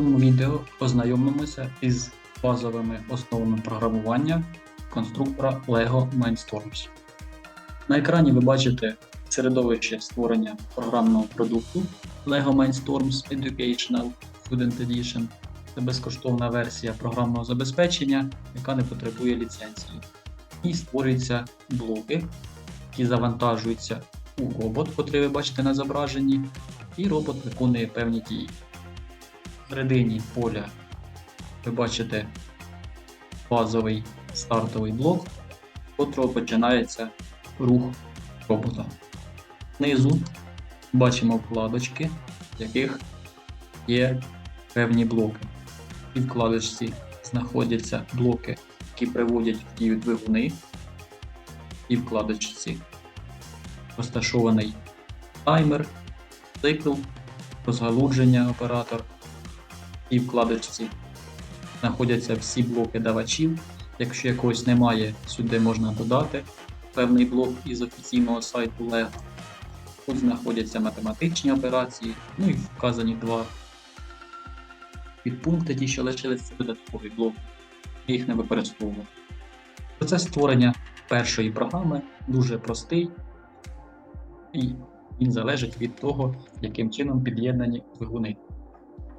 цьому відео ознайомимося із базовими основами програмування конструктора LEGO Mindstorms. На екрані ви бачите середовище створення програмного продукту LEGO Mindstorms Educational Student Edition. Це безкоштовна версія програмного забезпечення, яка не потребує ліцензії. І створюються блоки, які завантажуються у робот, який ви бачите на зображенні, і робот виконує певні дії. Середині поля ви бачите базовий стартовий блок, з котрого починається рух робота. Знизу бачимо вкладочки, в яких є певні блоки. І в вкладочці знаходяться блоки, які приводять в дію двигуни. І в вкладочці розташований таймер, цикл, розгалудження оператор. В вкладочці знаходяться всі блоки давачів. Якщо якогось немає, сюди можна додати певний блок із офіційного сайту LEGO. Тут знаходяться математичні операції, ну і вказані два підпункти, ті, що лишилися це додатковий блок. Я їх не використовував. Процес створення першої програми дуже простий і він залежить від того, яким чином під'єднані двигуни.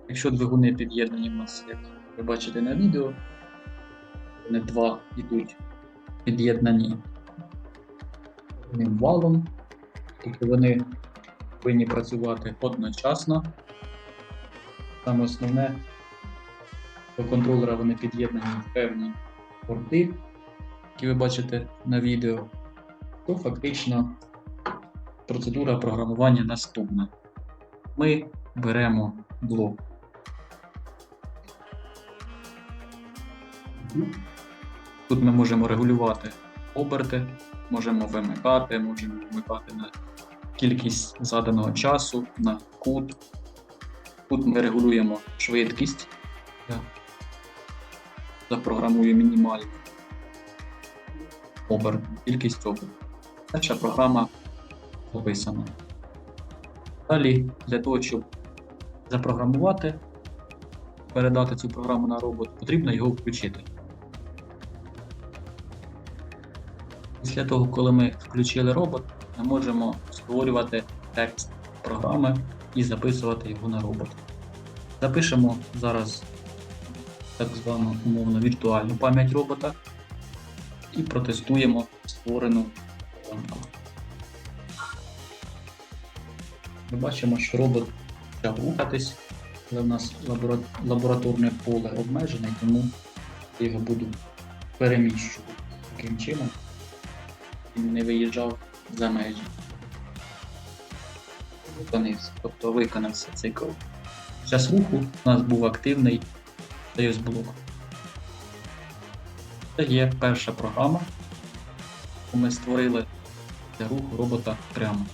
Якщо двигуни під'єднані в нас, як ви бачите на відео, вони два йдуть під'єднані одним валом, тобто вони повинні працювати одночасно. Саме основне, до контролера вони під'єднані в певні порти, які ви бачите на відео, то фактично процедура програмування наступна. Ми беремо блок. Тут ми можемо регулювати оберти, можемо вимикати, можемо вмикати на кількість заданого часу, на кут. Тут ми регулюємо швидкість. Я запрограмую мінімальну оберт, кількість обертів. Наша програма описана. Далі, для того, щоб запрограмувати, передати цю програму на робот, потрібно його включити. Після того, коли ми включили робот, ми можемо створювати текст програми і записувати його на робот. Запишемо зараз так звану умовно віртуальну пам'ять робота і протестуємо створену програмку. Ми бачимо, що робот почав рухатись, але в нас лабораторне поле обмежене, тому я його буду переміщувати таким чином, не виїжджав за межі. Тобто виконався цикл. Час руху у нас був активний союзблок. Це є перша програма, яку ми створили для руху робота прямо.